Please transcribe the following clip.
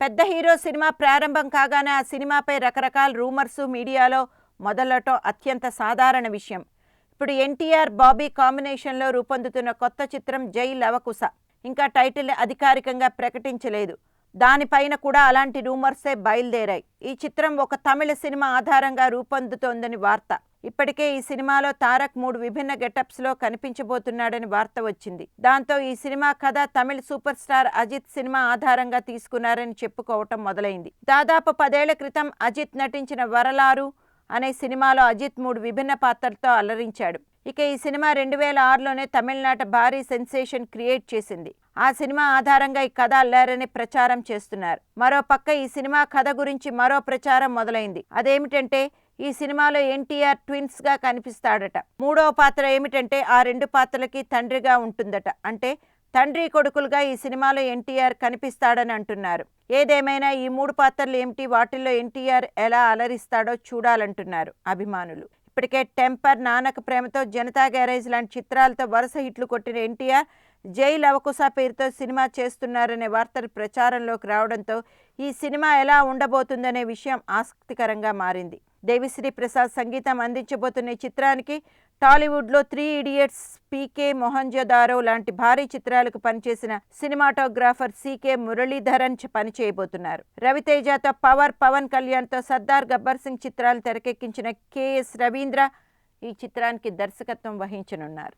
పెద్ద hero cinema ప్రారంభం కాగానే ఆ సినిమాపై రకరకాల రూమర్స్ మీడియాలో మొదలటం అత్యంత సాధారణ విషయం. ఇప్పుడు ఎన్టీఆర్ బాబీ కాంబినేషన్లో రూపొందుతున్న కొత్త చిత్రం జై లవకుశ. ఇంకా టైటిల్ అధికారికంగా ప్రకటించలేదు. దానిపైన కూడా అలాంటి రూమర్సే బయలుదేరాయి. ఈ చిత్రం ఒక తమిళ సినిమా ఆధారంగా రూపొందుతోందని వార్త. ఇప్పటికే ఈ సినిమాలో తారక్ మూడు విభిన్న గెటప్స్లో కనిపించబోతున్నాడని వార్త వచ్చింది. దాంతో ఈ సినిమా కథ Tamil super star Ajith cinema ఆధారంగా తీసుకున్నారని చెప్పుకోవటం మొదలైంది. దాదాపు పదేళ్ళ క్రితం అజిత్ నటించిన వరలారు అనే సినిమాలో అజిత్ మూడు విభిన్న పాత్రలతో అలరించాడు. ఇక ఈ సినిమా రెండు వేల ఆరులోనే తమిళనాట భారీ సెన్సేషన్ క్రియేట్ చేసింది. ఆ సినిమా ఆధారంగా ఈ కథ అల్లారని ప్రచారం చేస్తున్నారు. మరో పక్క ఈ సినిమా కథ గురించి మరో ప్రచారం మొదలైంది. అదేమిటంటే ఈ సినిమాలో ఎన్టీఆర్ ట్విన్స్గా కనిపిస్తాడట. మూడవ పాత్ర ఏమిటంటే ఆ రెండు పాత్రలకి తండ్రిగా ఉంటుందట. అంటే తండ్రి కొడుకులుగా ఈ సినిమాలో ఎన్టీఆర్ కనిపిస్తాడని అంటున్నారు. ఏదేమైనా ఈ మూడు పాత్రలు ఏమిటి? వాటిల్లో ఎన్టీఆర్ ఎలా అలరిస్తాడో చూడాలంటున్నారు అభిమానులు. ఇప్పటికే టెంపర్ నానక ప్రేమతో జనతా గ్యారేజ్ లాంటి చిత్రాలతో వరుస హిట్లు కొట్టిన ఎన్టీఆర్ జై లవకుశ పేరుతో సినిమా చేస్తున్నారనే వార్తలు ప్రచారంలోకి రావడంతో ఈ సినిమా ఎలా ఉండబోతుందనే విషయం ఆసక్తికరంగా మారింది. దేవిశ్రీ ప్రసాద్ సంగీతం అందించబోతున్న ఈ చిత్రానికి టాలీవుడ్లో త్రీ ఇడియట్స్ పీకే మొహంజోదారో లాంటి భారీ చిత్రాలకు పనిచేసిన సినిమాటోగ్రాఫర్ సీకే మురళీధరన్ పనిచేయబోతున్నారు. రవితేజతో పవర్ పవన్ కళ్యాణ్తో సర్దార్ గబ్బర్ సింగ్ చిత్రాలు తెరకెక్కించిన కెఎస్ రవీంద్ర ఈ చిత్రానికి దర్శకత్వం వహించనున్నారు.